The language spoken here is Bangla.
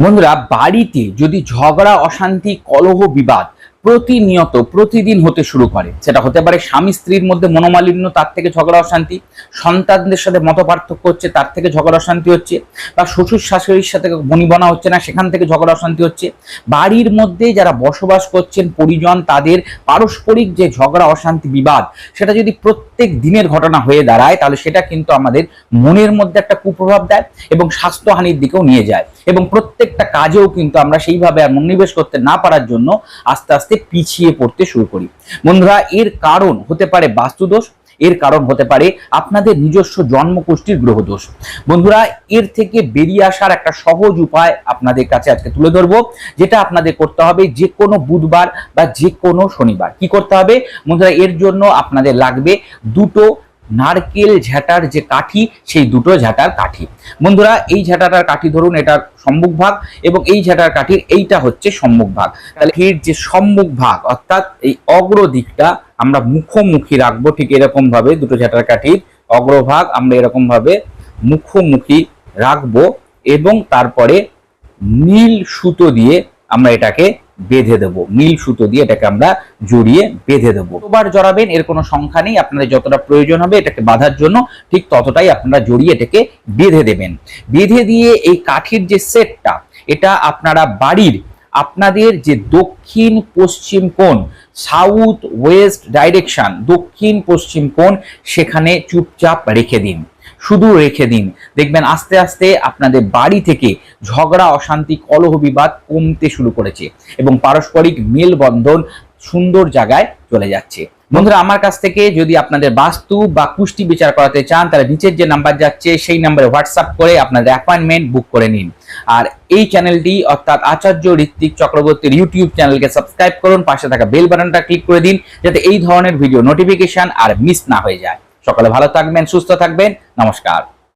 বন্ধুরা, বাড়িতে যদি ঝগড়া, অশান্তি, কলহ, বিবাদ প্রতিনিয়ত প্রতিদিন হতে শুরু করে, সেটা হতে পারে স্বামী স্ত্রীর মধ্যে মনোমালিন্য, তার থেকে ঝগড়া, অশান্তি, সন্তানদের সাথে মত পার্থক্য হচ্ছে, তার থেকে ঝগড়া, অশান্তি হচ্ছে, বা শ্বশুর শাশুড়ির সাথে বনিবনা হচ্ছে না, সেখান থেকে ঝগড়া, অশান্তি হচ্ছে, বাড়ির মধ্যে যারা বসবাস করছেন, পরিজন, তাদের পারস্পরিক যে ঝগড়া, অশান্তি, বিবাদ, সেটা যদি প্রত্যেক দিনের ঘটনা হয়ে দাঁড়ায়, তাহলে সেটা কিন্তু আমাদের মনের মধ্যে একটা কুপ্রভাব দেয় এবং স্বাস্থ্যহানির দিকেও নিয়ে যায়। এবং প্রত্যেকটা কাজেও কিন্তু আমরা সেইভাবে আর মনোনিবেশ করতে না পারার জন্য আস্তে আস্তে পিছিয়ে পড়তে শুরু করি। বন্ধুরা, এর কারণ হতে পারে বাস্তুদোষ, এর কারণ হতে পারে আপনাদের নিজস্ব জন্মকুষ্ঠির গ্রহদোষ। বন্ধুরা, এর থেকে বেরিয়ে আসার একটা সহজ উপায় আপনাদের কাছে আজকে তুলে ধরবো, যেটা আপনাদের করতে হবে যে কোনো বুধবার বা যে কোনো শনিবার। কি করতে হবে? বন্ধুরা, এর জন্য আপনাদের লাগবে দুটো নারকেল ঝাঁটার যে কাঠি, সেই দুটো ঝাঁটার কাঠি। বন্ধুরা, এই ঝাঁটাটার কাঠি ধরুন এটার সম্মুখ ভাগ এবং এই ঝাঁটার কাঠির এইটা হচ্ছে সম্মুখ ভাগ। তাহলে এর যে সম্মুখ ভাগ, অর্থাৎ এই অগ্রদিকটা আমরা মুখোমুখি রাখব ঠিক এরকম ভাবে দুটো ঝাঁটার কাঠির অগ্রভাগ আমরা এরকম ভাবে মুখোমুখি রাখব এবং তারপরে নীল সুতো দিয়ে আমরা এটাকে বেঁধে দেবো। নীল সুতো দিয়ে এটাকে আমরা জড়িয়ে বেঁধে দেবো। কতবার জড়াবেন, এর কোনো সংখ্যা নেই, আপনাদের যতটা প্রয়োজন হবে এটাকে বাঁধার জন্য ঠিক ততটাই আপনারা জড়িয়ে এটাকে বেঁধে দেবেন। বেঁধে দিয়ে এই কাঠির যে সেটটা, এটা আপনারা বাড়ির, আপনাদের যে দক্ষিণ পশ্চিম কোণ সাউথ ওয়েস্ট ডাইরেকশন দক্ষিণ পশ্চিম কোণ, সেখানে চুপচাপ রেখে দিন। শুধু রেখে দিন। দেখবেন আস্তে আস্তে আপনাদের বাড়ি থেকে ঝগড়া, অশান্তি, কলহ বিবাদ কমতে শুরু করেছে এবং পারস্পরিক মেলবন্ধন সুন্দর জায়গায় চলে যাচ্ছে। বন্ধুরা, আমার কাছ থেকে যদি আপনাদের বাস্তু বা কুষ্টি বিচার করাতে চান, তাহলে নিচের যে নাম্বার যাচ্ছে, সেই নাম্বারে হোয়াটসঅ্যাপ করে আপনাদের অ্যাপয়েন্টমেন্ট বুক করে নিন। আর এই চ্যানেলটি অর্থাৎ আচার্য ঋত্বিক চক্রবর্তীর ইউটিউব চ্যানেলকে সাবস্ক্রাইব করুন, পাশে থাকা বেল বাটনটা ক্লিক করে দিন, যাতে এই ধরনের ভিডিও নোটিফিকেশন আর মিস না হয়ে যায়। সকালে ভালো থাকবেন সুস্থ থাকবেন। নমস্কার।